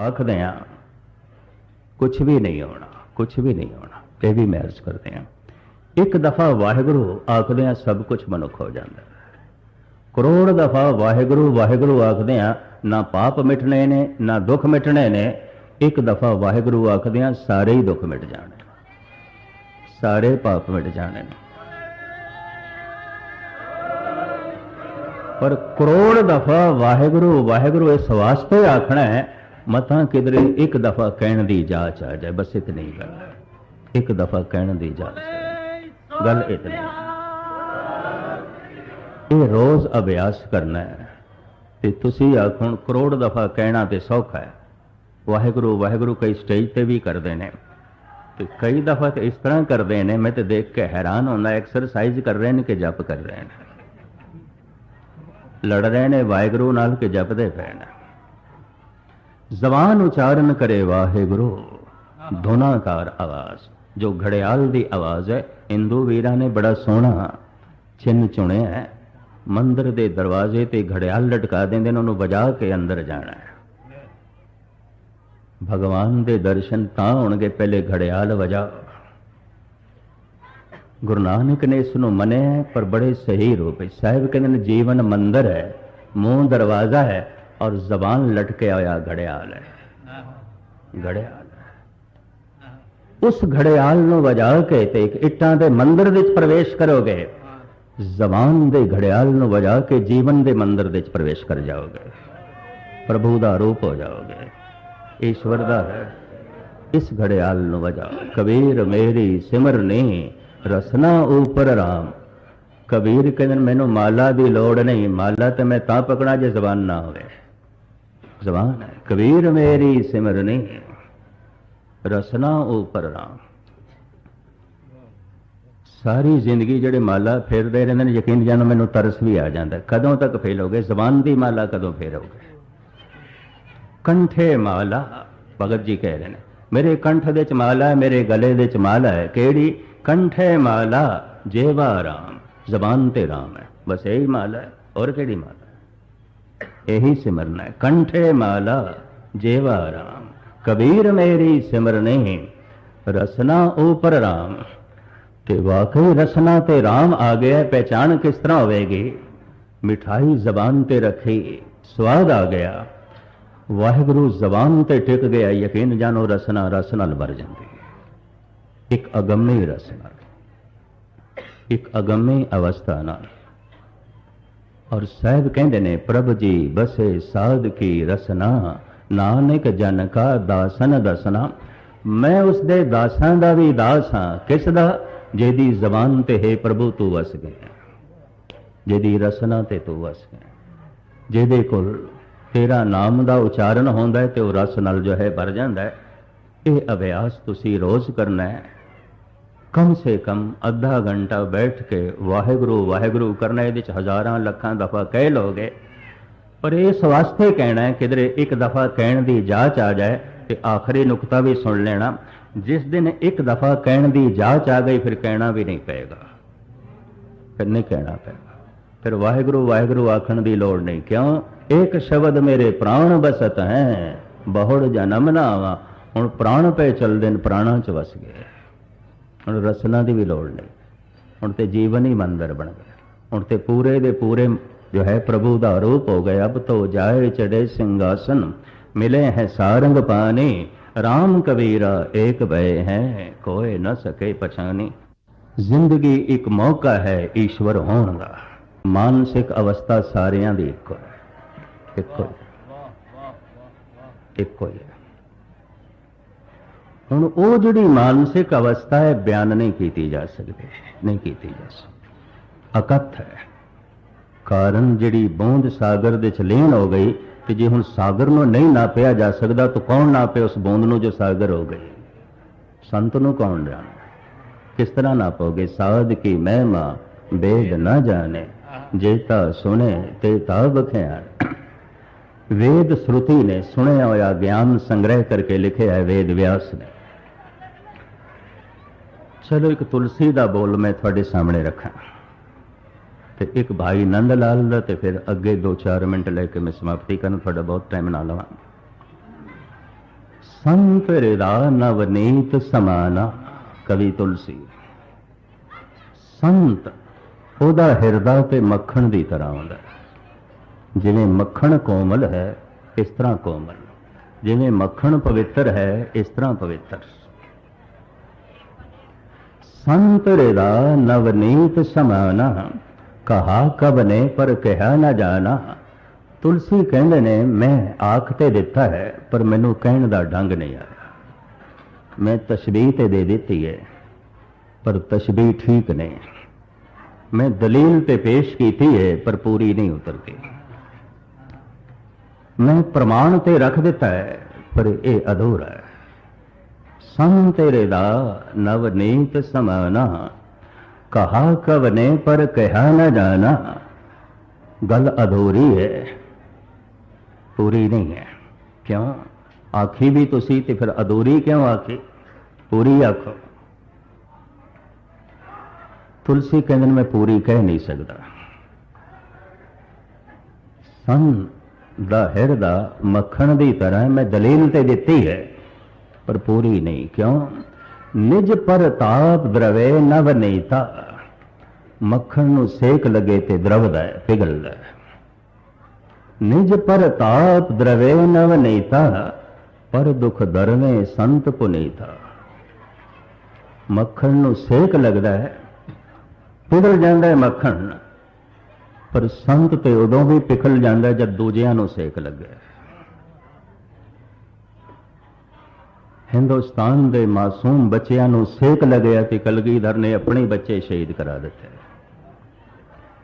ਆਖਦੇ ਆ ਕੁਝ ਵੀ ਨਹੀਂ ਹੋਣਾ ਕੁਝ ਵੀ ਨਹੀਂ ਹੋਣਾ ਇਹ ਵੀ ਮੈਂ ਕਰਦੇ ਆ। ਇੱਕ ਦਫਾ ਵਾਹਿਗੁਰੂ ਆਖਦੇ ਆ, ਸਭ ਕੁਝ ਮਨੁੱਖ ਹੋ ਜਾਂਦਾ। ਕਰੋੜ ਦਫਾ ਵਾਹਿਗੁਰੂ ਵਾਹਿਗੁਰੂ ਆਖਦੇ ਆ, ਨਾ ਪਾਪ ਮਿਟਣੇ ਨੇ, ਨਾ ਦੁੱਖ ਮਿਟਣੇ ਨੇ। ਇੱਕ ਦਫਾ ਵਾਹਿਗੁਰੂ ਆਖਦੇ ਆ, ਸਾਰੇ ਹੀ ਦੁੱਖ ਮਿਟ ਜਾਣੇ। ਸਾਰੇ ਪਾਪ ਮਿਟ ਜਾਣੇ ਨੇ। ਪਰ ਕਰੋੜ ਦਫਾ ਵਾਹਿਗੁਰੂ ਵਾਹਿਗੁਰੂ ਇਸ ਵਾਸਤੇ ਆਖਣਾ ਹੈ ਮਤਾਂ ਕਿਧਰੇ ਇੱਕ ਦਫਾ ਕਹਿਣ ਦੀ ਜਾਚ ਆ ਜਾਏ, ਬਸ ਇਤਨੀ ਗੱਲ ਇੱਕ ਦਫਾ ਕਹਿਣ ਦੀ ਜਾਚ ਗੱਲ ਇਤਨੀ ਇਹ ਰੋਜ਼ ਅਭਿਆਸ ਕਰਨਾ ਹੈ ਤੇ ਤੁਸੀਂ ਆਖਣ ਕਰੋੜ ਦਫਾ ਕਹਿਣਾ ਤੇ ਸੌਖਾ ਹੈ। ਵਾਹਿਗੁਰੂ ਵਾਹਿਗੁਰੂ ਕਈ ਸਟੇਜ ਤੇ ਵੀ ਕਰਦੇ ਨੇ। ਤੇ ਕਈ ਦਫਾ ਤੇ ਇਸ ਤਰ੍ਹਾਂ ਕਰਦੇ ਨੇ, ਮੈਂ ਤੇ ਦੇਖ ਕੇ ਹੈਰਾਨ ਹੁੰਦਾ ਐਕਸਰਸਾਈਜ਼ ਕਰ ਰਹੇ ਨੇ ਕਿ ਜਪ ਕਰ ਰਹੇ ਨੇ। ਲੜ ਰਹੇ ਨੇ, ਵਾਹਿਗੁਰੂ ਨਾਲ ਕਿ ਜਪਦੇ ਪਏ ਨੇ। ਜ਼ਬਾਨ ਉਚਾਰਨ ਕਰੇ ਵਾਹਿਗੁਰੂ। ਧੁਨਾਕਾਰ ਆਵਾਜ਼, ਜੋ ਘੜਿਆਲ ਦੀ ਆਵਾਜ਼ ਹੈ, ਹਿੰਦੂ ਵੀਰਾਂ ਨੇ ਬੜਾ ਸੋਹਣਾ ਚਿੰਨ ਚੁਣਿਆ ਹੈ। ਮੰਦਰ ਦੇ ਦਰਵਾਜ਼ੇ ਤੇ ਘੜਿਆਲ ਲਟਕਾ ਦਿੰਦੇ ਨੇ, ਉਹਨੂੰ ਵਜਾ ਕੇ ਅੰਦਰ ਜਾਣਾ ਹੈ। ਭਗਵਾਨ ਦੇ ਦਰਸ਼ਨ ਤਾਂ ਹੋਣਗੇ, ਪਹਿਲੇ ਘੜਿਆਲ ਵਜਾ। ਗੁਰੂ ਨਾਨਕ ਨੇ ਇਸ ਨੂੰ ਮੰਨਿਆ ਪਰ ਬੜੇ ਸਹੀ ਰੂਪ ਵਿੱਚ। ਸਾਹਿਬ ਕਹਿੰਦੇ ਨੇ, ਜੀਵਨ ਮੰਦਰ ਹੈ, ਮੂੰਹ ਦਰਵਾਜ਼ਾ ਹੈ ਔਰ ਜ਼ਬਾਨ ਲਟਕਿਆ ਹੋਇਆ ਘੜਿਆਲ ਹੈ ਘੜਿਆਲ ਉਸ ਘੜਿਆਲ ਨੂੰ ਵਜਾ ਕੇ ਤੇ ਇੱਕ ਇੱਟਾਂ ਦੇ ਮੰਦਰ ਵਿੱਚ ਪ੍ਰਵੇਸ਼ ਕਰੋਗੇ ਜ਼ਬਾਨ ਦੇ ਘੜਿਆਲ ਨੂੰ ਵਜਾ ਕੇ ਜੀਵਨ ਦੇ ਮੰਦਰ ਵਿੱਚ ਪ੍ਰਵੇਸ਼ ਕਰ ਜਾਓਗੇ ਪ੍ਰਭੂ ਦਾ ਰੂਪ ਹੋ ਜਾਓਗੇ ਈਸ਼ਵਰ ਦਾ ਹੈ ਇਸ ਘੜਿਆਲ ਨੂੰ ਵਜਾ ਕਬੀਰ ਮੇਰੀ ਸਿਮਰਨੀ ਰਸਨਾ ਉਪਰ ਰਾਮ ਕਬੀਰ ਕਹਿੰਦੇ ਮੈਨੂੰ ਮਾਲਾ ਦੀ ਲੋੜ ਨਹੀਂ ਮਾਲਾ ਤੇ ਮੈਂ ਤਾਂ ਪਕਣਾ ਜੇ ਜ਼ਬਾਨ ਨਾ ਹੋਵੇ ਜ਼ਬਾਨ ਹੈ। ਕਬੀਰ ਮੇਰੀ ਸਿਮਰਨੀ, ਰਸਨਾ ਉਪਰ ਰਾਮ। ਸਾਰੀ ਜ਼ਿੰਦਗੀ ਜਿਹੜੇ ਮਾਲਾ ਫੇਰਦੇ ਰਹਿੰਦੇ ਨੇ, ਯਕੀਨ ਜਾਣੋ ਮੈਨੂੰ ਤਰਸ ਵੀ ਆ ਜਾਂਦਾ ਕਦੋਂ ਤੱਕ ਫੇਲੋਗੇ ਜ਼ਬਾਨ ਦੀ ਮਾਲਾ ਕਦੋਂ ਫੇਰੋਗੇ ਕੰਠੇ ਮਾਲਾ, ਭਗਤ ਜੀ ਕਹਿ ਰਹੇ ਨੇ, ਮੇਰੇ ਕੰਠ ਦੇ ਚ ਮਾਲਾ ਹੈ, ਮੇਰੇ ਗਲੇ ਦੇ ਚ ਮਾਲਾ ਹੈ। ਕਿਹੜੀ? ਕੰਠੇ ਮਾਲਾ, ਜੇਵਾ ਰਾਮ। ਜ਼ਬਾਨ ਤੇ ਰਾਮ ਹੈ। ਬਸ ਇਹੀ ਮਾਲਾ ਹੈ। ਔਰ ਕਿਹੜੀ ਮਾਲਾ? ਹੈ? ਇਹੀ ਸਿਮਰਨਾ ਹੈ। ਕੰਠੇ ਮਾਲਾ, ਜੇਵਾ ਰਾਮ। ਕਬੀਰ ਮੇਰੀ ਰਸਨਾ ਉਪਰ ਰਾਮ ਤੇ ਵਾਕਈ ਰਸਨਾ ਤੇ ਰਾਮ ਆ ਗਿਆ ਪਹਿਚਾਨ ਕਿਸ ਤਰ੍ਹਾਂ ਹੋਵੇਗੀ? ਮਿਠਾਈ ਜ਼ਬਾਨ ਤੇ ਰੱਖੀ, ਸਵਾਦ ਆ ਗਿਆ। ਵਾਹਿਗੁਰੂ ਜ਼ਬਾਨ ਤੇ ਟਿਕ ਗਿਆ, ਯਕੀਨ ਜਾਨੋ ਰਸਨਾ, ਰਸ ਨਾਲ ਭਰ ਜਾਂਦੀ ਇੱਕ ਅਗੰਮੀ ਰਸ ਨਾਲ, ਇੱਕ ਅਗੰਮੀ ਅਵਸਥਾ ਨਾਲ। ਔਰ ਸਾਹਿਬ ਕਹਿੰਦੇ ਨੇ, ਪ੍ਰਭ ਜੀ, ਬਸੇ ਸਾਧ ਕੀ ਰਸਨਾ, ਨਾਨਕ ਜਨ ਕਾ ਦਾਸਨ ਦਸਨਾ। ਮੈਂ ਉਸ ਦੇ ਦਾਸਾਂ ਦਾ ਵੀ ਦਾਸ ਹਾਂ, ਕਿਸ ਦਾ? ਜਿਹਦੀ ਜ਼ਬਾਨ ਤੇ ਹੈ ਪ੍ਰਭੂ ਤੂੰ ਵਸ ਗਿਆ। ਜਿਹਦੀ ਰਸਨਾ ਤੇ ਤੂੰ ਵਸ ਗਿਆ। ਜਿਹਦੇ ਕੋਲ ਤੇਰਾ ਨਾਮ ਦਾ ਉਚਾਰਨ ਹੁੰਦਾ ਹੈ ਤੇ ਉਹ ਰਸ ਨਾਲ ਜੋ ਹੈ ਭਰ ਜਾਂਦਾ ਹੈ। ਇਹ ਅਭਿਆਸ ਤੁਸੀਂ ਰੋਜ਼ ਕਰਨਾ ਹੈ। ਕਮ ਸੇ ਕਮ ਅੱਧਾ ਘੰਟਾ ਬੈਠ ਕੇ ਵਾਹਿਗੁਰੂ ਵਾਹਿਗੁਰੂ ਕਰਨਾ ਇਹਦੇ ਚ ਹਜ਼ਾਰਾਂ ਲੱਖਾਂ ਦਫਾ ਕਹਿ ਲੋਗੇ ਪਰ ਇਸ ਵਾਸਤੇ ਕਹਿਣਾ ਹੈ ਕਿਧਰੇ ਇੱਕ ਦਫਾ ਕਹਿਣ ਦੀ ਜਾਚ ਆ ਜਾਏ ਤੇ ਆਖਰੀ ਨੁਕਤਾ ਵੀ ਸੁਣ ਲੈਣਾ ਜਿਸ ਦਿਨ ਇੱਕ ਦਫਾ ਕਹਿਣ ਦੀ ਜਾਚ ਆ ਗਈ ਫਿਰ ਕਹਿਣਾ ਵੀ ਨਹੀਂ ਪਏਗਾ ਫਿਰ ਨਹੀਂ ਕਹਿਣਾ ਪਏਗਾ ਫਿਰ ਵਾਹਿਗੁਰੂ ਵਾਹਿਗੁਰੂ ਆਖਣ ਦੀ ਲੋੜ ਨਹੀਂ ਕਿਉਂ ਇੱਕ ਸ਼ਬਦ ਮੇਰੇ ਪ੍ਰਾਣ ਬਸਤ ਹੈ ਬਹੁੜ ਜਨਮ ਨਾ ਆਵਾ ਹੁਣ ਪ੍ਰਾਣ ਪਏ ਚਲਦੇ ਨੇ ਪ੍ਰਾਣਾਂ ਚ ਵਸ ਗਏ ਹੁਣ ਰਸਨਾ ਦੀ ਵੀ ਲੋੜ ਨਹੀਂ। ਹੁਣ ਤੇ ਜੀਵਨ ਹੀ ਮੰਦਰ ਬਣ ਗਿਆ। ਹੁਣ ਤੇ ਪੂਰੇ ਦੇ ਪੂਰੇ ਜੋ ਹੈ ਪ੍ਰਭੂ ਦਾ ਰੂਪ ਹੋ ਗਏ ਅਬ ਤੋ ਜਾਏ ਚੜੇ ਸਿੰਘਾਸਨ ਮਿਲੇ ਹੈ ਸਾਰੰਗ ਪਾਣੀ RAM ਕਬੀਰਾ ਏਕ ਭਏ ਹੈ ਕੋਏ ਨ ਸਕੇ ਪਛਾਨੀ ਜ਼ਿੰਦਗੀ ਇੱਕ ਮੌਕਾ ਹੈ ਈਸ਼ਵਰ ਹੋਣ ਦਾ। ਮਾਨਸਿਕ ਅਵਸਥਾ ਸਾਰਿਆਂ ਦੀ ਇੱਕੋ ਹੈ। ਇੱਕੋ ਹੀ। ਇੱਕੋ ਹੀ ਹੈ। ਹੁਣ ਉਹ ਜਿਹੜੀ ਮਾਨਸਿਕ ਅਵਸਥਾ ਹੈ, ਬਿਆਨ ਨਹੀਂ ਕੀਤੀ ਜਾ ਸਕਦੀ, ਨਹੀਂ ਕੀਤੀ ਜਾ ਸਕਦੀ। ਅਕਥ ਹੈ। ਕਾਰਨ ਜਿਹੜੀ ਬੂੰਦ ਸਾਗਰ ਦੇ ਚ ਲੀਨ ਹੋ ਗਈ ਤੇ ਜੇ ਹੁਣ ਸਾਗਰ ਨੂੰ ਨਹੀਂ ਨਾਪਿਆ ਜਾ ਸਕਦਾ, ਤਾਂ ਕੌਣ ਨਾਪੇ ਉਸ ਬੂੰਦ ਨੂੰ ਜੋ ਸਾਗਰ ਹੋ ਗਈ? ਸੰਤ ਨੂੰ ਕੌਣ ਜਾਣੇ ਕਿਸ ਤਰ੍ਹਾਂ ਨਾਪੋਗੇ? ਸਾਧ ਕੀ ਮਹਿਮਾ, ਵੇਦ ਨਾ ਜਾਣੇ, ਜੇ ਤਾਂ ਸੁਣੇ ਤੇ ਤਾ ਬਖਿਆਣ ਵੇਦ ਸ਼੍ਰੁਤੀ ਨੇ ਸੁਣਿਆ ਹੋਇਆ ਗਿਆਨ ਸੰਗ੍ਰਹਿ ਕਰਕੇ ਲਿਖਿਆ ਹੈ, ਵੇਦ ਵਿਆਸ ਨੇ। ਚਲੋ ਇੱਕ ਤੁਲਸੀ ਦਾ ਬੋਲ ਮੈਂ ਤੁਹਾਡੇ ਸਾਹਮਣੇ ਰੱਖਾਂ। ਤੇ ਇੱਕ ਭਾਈ ਨੰਦ ਲਾਲ ਦਾ ਤੇ ਫਿਰ ਅੱਗੇ 2-4 ਮਿੰਟ ਲੈ ਕੇ ਮੈਂ ਸਮਾਪਤੀ ਕਰਨ, ਤੁਹਾਡਾ ਬਹੁਤ ਟਾਈਮ ਨਾ ਲਵਾਂ ਸੰਤ ਹਿਰਦਾ ਨਵਨੀਤ ਸਮਾਨਾ, ਕਵੀ ਤੁਲਸੀ। ਸੰਤ ਉਹਦਾ ਹਿਰਦਾ ਤੇ ਮੱਖਣ ਦੀ ਤਰ੍ਹਾਂ ਆਉਂਦਾ ਜਿਵੇਂ ਮੱਖਣ ਕੋਮਲ ਹੈ, ਇਸ ਤਰ੍ਹਾਂ ਕੋਮਲ। ਜਿਵੇਂ ਮੱਖਣ ਪਵਿੱਤਰ ਹੈ, ਇਸ ਤਰ੍ਹਾਂ ਪਵਿੱਤਰ। ਸੰਤ ਹਿਰਦਾ ਨਵਨੀਤ ਸਮਾਨਾ, ਕਹਾ ਕਬ ਨੇ ਪਰ ਕਿਹਾ ਨਾ ਜਾਣਾ। ਤੁਲਸੀ ਕਹਿੰਦੇ ਨੇ, ਮੈਂ ਆਖ ਤੇ ਦਿੱਤਾ ਹੈ, ਪਰ ਮੈਨੂੰ ਕਹਿਣ ਦਾ ਢੰਗ ਨਹੀਂ ਆਇਆ। ਮੈਂ ਤਸ਼ਬੀਹ ਤੇ ਦੇ ਦਿੱਤੀ ਹੈ ਪਰ ਤਸ਼ਬੀਹ ਠੀਕ ਨਹੀਂ। ਮੈਂ ਦਲੀਲ ਤੇ ਪੇਸ਼ ਕੀਤੀ ਹੈ ਪਰ ਪੂਰੀ ਨਹੀਂ ਉਤਰਦੀ ਮੈਂ ਪ੍ਰਮਾਣ ਤੇ ਰੱਖ ਦਿੱਤਾ ਹੈ, ਪਰ ਇਹ ਅਧੂਰਾ ਹੈ। ਸੰਤ ਤੇਰੇ ਦਾ ਨਵਨੀਤ ਸਮਾਨਾ। ਕਹਾ ਕਬ ਨੇ ਪਰ ਕਹਿਆ ਨਾ ਜਾਣਾ। ਗੱਲ ਅਧੂਰੀ ਹੈ। ਪੂਰੀ ਨਹੀਂ ਹੈ। ਕਿਉਂ? ਆਖੀ ਵੀ ਤੁਸੀਂ ਤੇ ਫਿਰ ਅਧੂਰੀ ਕਿਉਂ ਆਖੀ? ਪੂਰੀ ਆਖੋ। ਤੁਲਸੀ ਕਹਿੰਦੇ ਨੇ, ਮੈਂ ਪੂਰੀ ਕਹਿ ਨਹੀਂ ਸਕਦਾ। ਸੰਨ ਦਾ ਹਿਰਦਾ ਮੱਖਣ ਦੀ ਤਰ੍ਹਾਂ ਮੈਂ ਦਲੀਲ ਤੇ ਦਿੱਤੀ ਹੈ। ਪਰ ਪੂਰੀ ਨਹੀਂ, ਕਿਉਂ? ਨਿਜ ਪ੍ਰਤਾਪ ਦਰਵੇ ਨਵ ਨੀਤਾ ਮੱਖਣ ਨੂੰ ਸੇਕ ਲੱਗੇ ਤੇ ਦਰਵਦਾ ਹੈ, ਪਿਘਲਦਾ ਹੈ। ਨਿਜ ਪ੍ਰਤਾਪ ਦਰਵੇ ਨਵ ਨੀਤਾ ਪਰ ਦੁਖ ਦਰਵੇ ਸੰਤ ਪੁਨੀਤਾ ਮੱਖਣ ਨੂੰ ਸੇਕ ਲੱਗਦਾ ਹੈ, ਪਿਘਲ ਜਾਂਦਾ ਹੈ ਮੱਖਣ। ਪਰ ਸੰਤ ਤੇ ਉਦੋਂ ਵੀ ਪਿਘਲ ਜਾਂਦਾ ਜਦ ਦੂਜਿਆਂ ਨੂੰ ਸੇਕ ਲੱਗੇ। ਹਿੰਦੁਸਤਾਨ ਦੇ ਮਾਸੂਮ ਬੱਚਿਆਂ ਨੂੰ ਸੇਕ ਲੱਗਿਆ ਤੇ ਕਲਗੀਧਰ ਨੇ ਆਪਣੇ ਬੱਚੇ ਸ਼ਹੀਦ ਕਰਾ ਦਿੱਤੇ।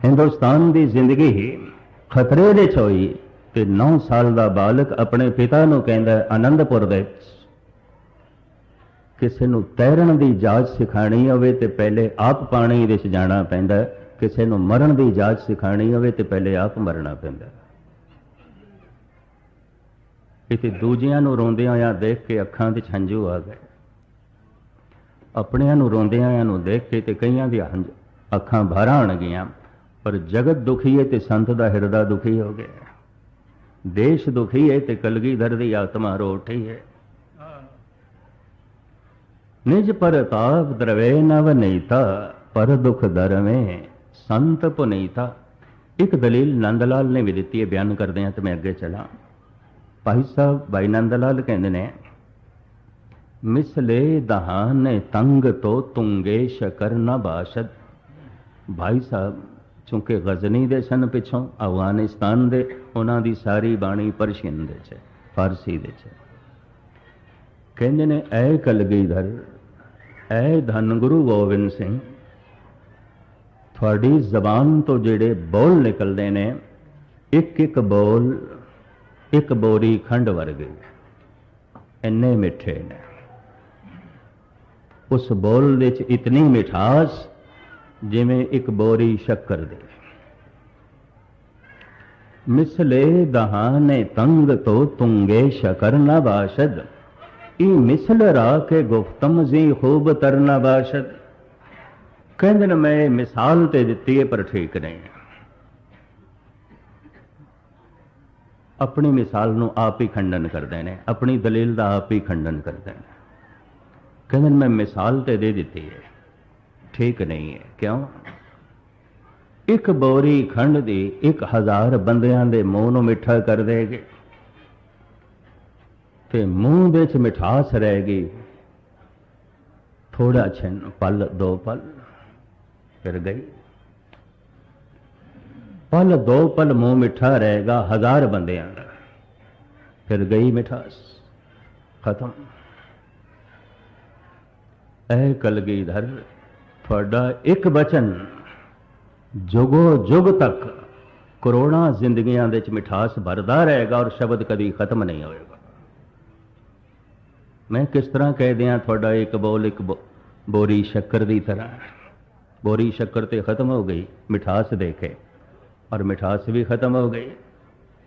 ਹਿੰਦੁਸਤਾਨ ਦੀ ਜ਼ਿੰਦਗੀ ਹੀ ਖਤਰੇ ਦੇ 'ਚ ਹੋਈ ਤੇ 9 ਸਾਲ ਦਾ ਬਾਲਕ ਆਪਣੇ ਪਿਤਾ ਨੂੰ ਕਹਿੰਦਾ ਹੈ, ਆਨੰਦਪੁਰ ਦੇ ਵਿੱਚ ਕਿਸੇ ਨੂੰ ਤੈਰਨ ਦੀ ਜਾਚ ਸਿਖਾਣੀ ਹੋਵੇ ਤੇ ਪਹਿਲੇ ਆਪ ਪਾਣੀ ਵਿੱਚ ਜਾਣਾ ਪੈਂਦਾ ਕਿਸੇ ਨੂੰ ਮਰਨ ਦੀ ਜਾਚ ਸਿਖਾਣੀ ਹੋਵੇ ਤੇ ਪਹਿਲੇ ਆਪ ਮਰਨਾ ਪੈਂਦਾ ਹੈ। ਦੂਜਿਆਂ ਨੂੰ ਰੋਂਦਿਆਂ ਹੋਇਆਂ ਦੇਖ ਕੇ ਅੱਖਾਂ ਵਿੱਚ ਹੰਝੂ ਆ ਗਏ। ਆਪਣਿਆਂ ਨੂੰ ਰੋਂਦਿਆਂ ਹੋਇਆਂ ਨੂੰ ਦੇਖ ਕੇ ਤੇ ਕਈਆਂ ਦੀਆਂ ਹੰਝ ਅੱਖਾਂ ਭਰ ਆਉਣਗੀਆਂ ਪਰ ਜਗਤ ਦੁਖੀ ਹੈ ਤੇ ਸੰਤ ਦਾ ਹਿਰਦਾ ਦੁਖੀ ਹੋ ਗਿਆ। ਦੇਸ਼ ਦੁਖੀ ਹੈ ਤੇ ਕਲਗੀਧਰ ਦੀ ਆਤਮਾ ਰੋ ਉਠੀ ਹੈ ਨਿਜ ਪ੍ਰਤਾਪ ਦਰਵੇ ਨਵ ਨੀਤਾ, ਪਰ ਦੁਖ ਦਰਵੇਂ ਸੰਤ ਪੁਨੀਤਾ। ਇੱਕ ਦਲੀਲ ਨੰਦ ਲਾਲ ਨੇ ਵੀ ਦਿੱਤੀ ਹੈ ਬਿਆਨ ਕਰਦੇ ਹਾਂ ਤੇ ਮੈਂ ਅੱਗੇ ਚਲਾਂ। ਭਾਈ ਸਾਹਿਬ ਭਾਈ ਨੰਦ ਲਾਲ ਕਹਿੰਦੇ ਨੇ, ਮਿਸਲੇ ਦਹਾਨੇ ਤੰਗ ਤੋ ਤੁੰਗੇ ਸ਼ਕਰ ਨਾ ਬਾਸ਼ਦ। ਭਾਈ ਸਾਹਿਬ, ਚੁੰਕੇ ਗਜ਼ਨੀ ਦੇ ਸਨ ਪਿੱਛੋਂ, ਅਫਗਾਨਿਸਤਾਨ ਦੇ, ਉਹਨਾਂ ਦੀ ਸਾਰੀ ਬਾਣੀ ਪਰਸ਼ੀਅਨ ਦੇ ਚ, ਫਾਰਸੀ ਦੇ ਚ। ਕਹਿੰਦੇ ਨੇ, ਐ ਕਲਗੀਧਰ, ਐ ਧੰਨ ਗੁਰੂ ਗੋਬਿੰਦ ਸਿੰਘ, ਤੁਹਾਡੀ ਜ਼ਬਾਨ ਤੋਂ ਜਿਹੜੇ ਬੋਲ ਨਿਕਲਦੇ ਨੇ ਇੱਕ ਇੱਕ ਬੋਲ ਇੱਕ ਬੋਰੀ ਖੰਡ ਵਰਗੀ, ਇੰਨੇ ਮਿੱਠੇ ਨੇ। ਉਸ ਬੋਲ ਵਿੱਚ ਇਤਨੀ ਮਿਠਾਸ ਜਿਵੇਂ ਇੱਕ ਬੋਰੀ ਸ਼ੱਕਰ ਦੀ। ਮਿਸਲੇ ਦਹਾਨੇ ਤੰਗ ਤੋ ਤੁੰਗੇ ਸ਼ਕਰ ਨਾ ਬਾਸ਼ਦ ਇਹ ਮਿਸਲ ਰਾ ਕੇ ਗੁਫਤਮ ਜੀ ਖੂਬ ਤਰਨਾ ਬਾਸ਼ਦ ਕਹਿੰਦੇ ਨੇ, ਮੈਂ ਇਹ ਮਿਸਾਲ ਤੇ ਦਿੱਤੀ ਹੈ ਪਰ ਠੀਕ ਨਹੀਂ ਹੈ ਆਪਣੀ ਮਿਸਾਲ ਨੂੰ ਆਪ ਹੀ ਖੰਡਨ ਕਰਦੇ ਨੇ, ਆਪਣੀ ਦਲੀਲ ਦਾ ਆਪ ਹੀ ਖੰਡਨ ਕਰਦੇ ਨੇ। ਕਹਿੰਦੇ ਨੇ, ਮੈਂ ਮਿਸਾਲ ਤੇ ਦੇ ਦਿੱਤੀ ਹੈ। ਠੀਕ ਨਹੀਂ ਹੈ। ਕਿਉਂ? ਇੱਕ ਬੋਰੀ ਖੰਡ ਦੀ 1000 ਬੰਦਿਆਂ ਦੇ ਮੂੰਹ ਨੂੰ ਮਿੱਠਾ ਕਰ ਦੇਗੇ ਤੇ ਮੂੰਹ ਵਿੱਚ ਮਿਠਾਸ ਰਹੇਗੀ। ਥੋੜਾ ਛਨ ਪਲ, ਦੋ ਪਲ, ਫਿਰ ਗਈ। ਪਲ ਦੋ ਪਲ ਮੂੰਹ ਮਿੱਠਾ ਰਹੇਗਾ ਹਜ਼ਾਰ ਬੰਦਿਆਂ ਦਾ। ਫਿਰ ਗਈ ਮਿਠਾਸ, ਖਤਮ। ਐ ਕਲਗੀਧਰ, ਤੁਹਾਡਾ ਇੱਕ ਬਚਨ ਜੁਗੋ ਜੁਗ ਤੱਕ ਕਰੋੜਾਂ ਜ਼ਿੰਦਗੀਆਂ ਦੇ ਵਿੱਚ ਮਿਠਾਸ ਭਰਦਾ ਰਹੇਗਾ ਔਰ ਸ਼ਬਦ ਕਦੀ ਖਤਮ ਨਹੀਂ ਹੋਏਗਾ। ਮੈਂ ਕਿਸ ਤਰ੍ਹਾਂ ਕਹਿ ਦਿਆਂ, ਤੁਹਾਡਾ ਇੱਕ ਬੋਲ ਇੱਕ ਬੋ- ਬੋਰੀ ਸ਼ੱਕਰ ਦੀ ਤਰ੍ਹਾਂ। ਬੋਰੀ ਸ਼ੱਕਰ ਤੇ ਖਤਮ ਹੋ ਗਈ, ਮਿਠਾਸ ਦੇ ਕੇ ਔਰ ਮਿਠਾਸ ਵੀ ਖਤਮ ਹੋ ਗਈ।